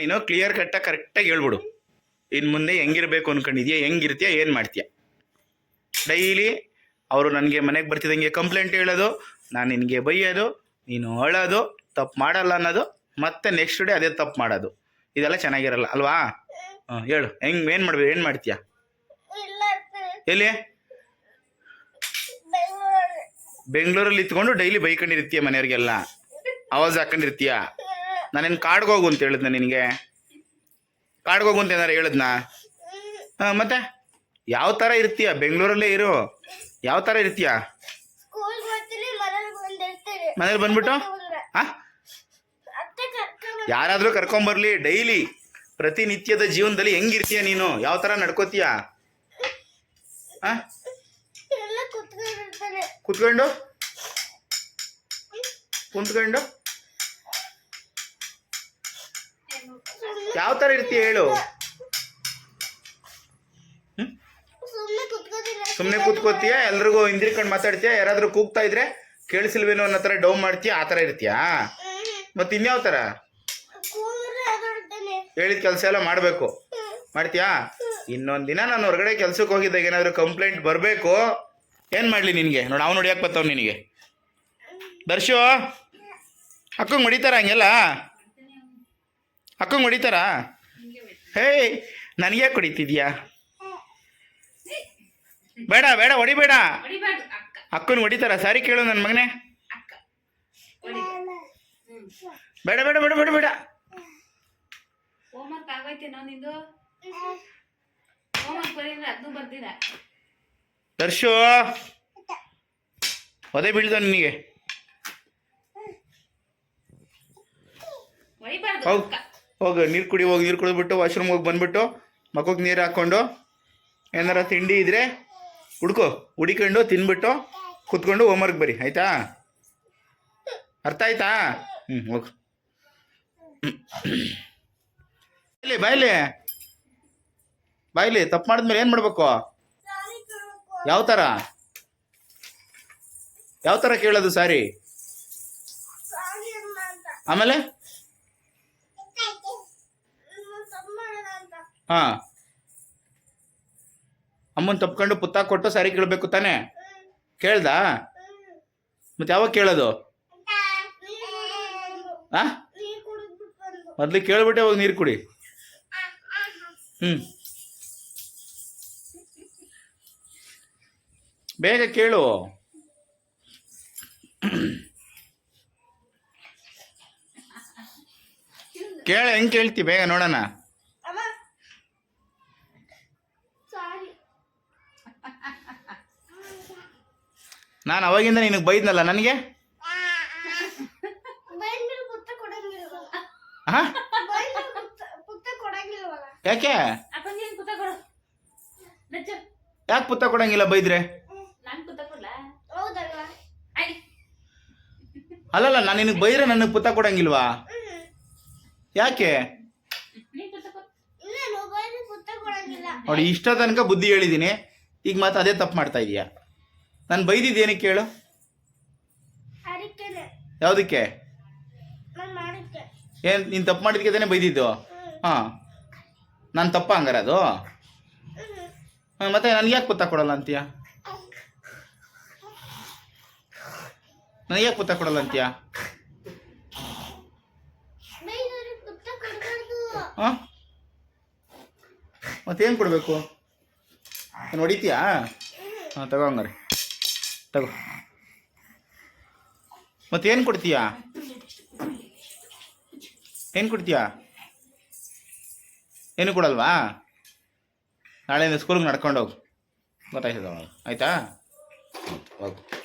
ನೀನು ಕ್ಲಿಯರ್ ಕಟ್ಟಾಗಿ ಕರೆಕ್ಟಾಗಿ ಹೇಳ್ಬಿಡು. ಇನ್ನು ಮುಂದೆ ಹೆಂಗಿರ್ಬೇಕು ಅನ್ಕೊಂಡಿದ್ಯಾ, ಹೆಂಗಿರ್ತೀಯ, ಏನು ಮಾಡ್ತೀಯ? ಡೈಲಿ ಅವರು ನನಗೆ ಮನೆಗೆ ಬರ್ತಿದ್ದಂಗೆ ಕಂಪ್ಲೇಂಟ್ ಹೇಳೋದು, ನಾನು ನಿನಗೆ ಬೈಯೋದು, ನೀನು ಅಳೋದು, ತಪ್ಪು ಮಾಡಲ್ಲ ಅನ್ನೋದು, ಮತ್ತೆ ನೆಕ್ಸ್ಟ್ ಡೇ ಅದೇ ತಪ್ಪು ಮಾಡೋದು. ಇದೆಲ್ಲ ಚೆನ್ನಾಗಿರಲ್ಲ, ಅಲ್ವಾ? ಹೇಳು. ಹೆಂಗ್, ಏನು ಮಾಡ್ಬೇಕು ಏನು ಮಾಡ್ತೀಯ? ಎಲ್ಲಿ? ಬೆಂಗಳೂರು ಬೆಂಗಳೂರಲ್ಲಿ ಇತ್ಕೊಂಡು ಡೈಲಿ ಬೈಕೊಂಡಿರ್ತೀಯ ಮನೆಯವ್ರಿಗೆಲ್ಲ? ಆವಾಜ್ ಹಾಕೊಂಡಿರ್ತೀಯ? ನಾನೇನು ಕಾಡ್ಗೋಗು ಅಂತ ಹೇಳಿದ್ನ ನಿನಗೆ? ಕಾಡ್ಗೋಗು ಅಂತ ಏನಾರು ಹೇಳಿದ್ನ? ಹಾಂ ಮತ್ತೆ? ಯಾವ ಥರ ಇರ್ತೀಯ? ಬೆಂಗಳೂರಲ್ಲೇ ಇರು. ಯಾವ ಥರ ಇರ್ತೀಯ? ಮನೇಲಿ ಬಂದ್ಬಿಟ್ಟು? ಹಾಂ? ಯಾರಾದರೂ ಕರ್ಕೊಂಬರ್ಲಿ ಡೈಲಿ. ಪ್ರತಿನಿತ್ಯದ ಜೀವನದಲ್ಲಿ ಹೆಂಗಿರ್ತೀಯ ನೀನು? ಯಾವ ಥರ ನಡ್ಕೋತೀಯ? ಹಾಂ? ಕುತ್ಕೊಂಡು? ಕುಂತ್ಕೊಂಡು? ಯಾವ ಥರ ಇರ್ತೀಯ ಹೇಳು? ಸುಮ್ಮನೆ ಕೂತ್ಕೋತೀಯ? ಎಲ್ರಿಗೂ ಹಿಂದಿರ್ಕೊಂಡು ಮಾತಾಡ್ತೀಯ? ಯಾರಾದರೂ ಕೂಗ್ತಾ ಇದ್ರೆ ಕೇಳಿಸಿಲ್ವೇನೋ ಅನ್ನೋ ಥರ ಡೌನ್ ಮಾಡ್ತೀಯ? ಆ ಥರ ಇರ್ತೀಯಾ? ಮತ್ತೆ ಇನ್ಯಾವ ಥರ ಹೇಳಿದ ಕೆಲಸ ಎಲ್ಲ ಮಾಡಬೇಕು. ಮಾಡ್ತೀಯಾ? ಇನ್ನೊಂದು ದಿನ ನಾನು ಹೊರಗಡೆ ಕೆಲ್ಸಕ್ಕೆ ಹೋಗಿದ್ದಾಗ ಏನಾದರೂ ಕಂಪ್ಲೇಂಟ್ ಬರಬೇಕು. ಏನು ಮಾಡಲಿ ನಿನಗೆ? ನೋಡಿ ಅವ್ನು ಹೊಡಿಯಕ್ಕೆ ಬರ್ತಾವ ನಿನಗೆ. ದರ್ಶು ಅಕ್ಕ ಹೊಡಿತಾರ ಹಂಗೆಲ್ಲ? ಅಕ್ಕಂಗೆ ಹೊಡಿತಾರಾ? ಹೇ ನನಗೆ ಹೊಡಿತಿದ್ಯಾ? ಬೇಡ ಬೇಡ ಹೊಡಿಬೇಡ. ಅಕ್ಕನ ಹೊಡಿತಾರ? ಸಾರಿ ಕೇಳು ನನ್ನ ಮಗನೇ. ಬೇಡ ಬೇಡ ಬೇಡ ಬೇಡ ಬೇಡ. ದರ್ಶು ಒದೆ ಬೀಳ್ದ ನಿನಗೆ? ಹೋಗ್, ನೀರು ಕುಡಿ, ಹೋಗಿ, ನೀರು ಕುಡಿದ್ಬಿಟ್ಟು ವಾಶ್ರೂಮ್ ಹೋಗಿ ಬಂದ್ಬಿಟ್ಟು ಮಕ್ಕಕ್ಕೆ ನೀರು ಹಾಕ್ಕೊಂಡು ಏನಾರ ತಿಂಡಿ ಇದ್ರೆ ಹುಡ್ಕೋ, ಹುಡಿಕೊಂಡು ತಿನ್ಬಿಟ್ಟು ಕುತ್ಕೊಂಡು ಹೋಮ್ವರ್ಕ್ ಬರಿ, ಆಯ್ತಾ? ಅರ್ಥ ಆಯ್ತಾ? ಹ್ಞೂ ಹೋಗು. ಬಾಯ್ಲಿ ಬಾಯ್ಲಿ. ಬಾಯ್ಲಿ, ತಪ್ಪು ಮಾಡಿದ್ಮೇಲೆ ಏನು ಮಾಡಬೇಕು? ಯಾವ ಥರ ಯಾವ ಥರ ಕೇಳೋದು ಸಾರಿ? ಆಮೇಲೆ ನಾನು ತಪ್ಪು ಮಾಡೋಣ ಅಂತ ಹಾಂ. ಅಮ್ಮನ ತಪ್ಕೊಂಡು ಪುತ್ತ ಕೊಟ್ಟು ಸಾರಿ ಕೇಳಬೇಕು ತಾನೆ? ಕೇಳ್ದಾ? ಮತ್ತೆ ಯಾವಾಗ ಕೇಳೋದು? ಆ? ಮೊದ್ಲು ಕೇಳ್ಬಿಟ್ಟೆ ಹೋಗಿ ನೀರು ಕುಡಿ. ಹ್ಞೂ ಬೇಗ ಕೇಳು. ಕೇಳ, ಹೆಂಗೆ ಕೇಳ್ತಿ? ಬೇಗ ನೋಡೋಣ ಅಮ್ಮ ಸಾರಿ ನಾನು ಅವಾಗಿಂದ ನಿನಗೆ ಬೈದ್ನಲ್ಲ ನನಗೆ? ಹಾಂ? ಯಾಕೆ? ಅಪ್ಪ ನೀನು ಕುತ್ತ ಕೊಡು. ನಚ್ಚು ಯಾಕೆ ಪುತ್ತ ಕೊಡಂಗಿಲ್ಲ ಬೈದ್ರೆ? ಅಲ್ಲಲ್ಲ ನಾನು ನಿನಗೆ ಬೈದ್ರೆ ನನಗೆ ಪುತ್ತ ಕೊಡಂಗಿಲ್ವಾ? ಯಾಕೆ? ನೋಡಿ ಇಷ್ಟ ತನಕ ಬುದ್ಧಿ ಹೇಳಿದ್ದೀನಿ ಈಗ ಮತ್ತೆ ಅದೇ ತಪ್ಪು ಮಾಡ್ತಾ ಇದೀಯಾ? ನಾನು ಬೈದಿದ್ದು ಏನಕ್ಕೆ ಕೇಳು ಯಾವುದಕ್ಕೆ? ಏನು ನೀನು ತಪ್ಪು ಮಾಡಿದ್ಕೆ ತಾನೇ ಬೈದಿದ್ದು? ಹಾಂ. ನಾನು ತಪ್ಪ ಹಂಗಾರೆ ಅದು? ಹಾಂ ಮತ್ತೆ ನನಗೆ ಯಾಕೆ ಪುತ್ತ ಕೊಡಲ್ಲ ಅಂತೀಯ? ನನಗೆ ಯಾಕೆ ಪುತ್ತ ಕೊಡಲ್ಲ ಅಂತೀಯ? ಹಾಂ? ಮತ್ತೇನು ಕೊಡಬೇಕು? ನಾನು ಹೊಡಿತೀಯಾ? ಹಾಂ ತಗೋ ಹಂಗಾರೆ. ತಗೋ. ಮತ್ತೇನು ಕೊಡ್ತೀಯಾ? ಏನು ಕೊಡ್ತೀಯಾ? ಏನು ಕೊಡಲ್ವಾ? ನಾಳೆಯಿಂದ ಸ್ಕೂಲ್ಗೆ ನಡ್ಕೊಂಡು ಹೋಗು. ಗೊತ್ತಾಯ್ತದ ಆಯಿತಾ? ಹೋಗು.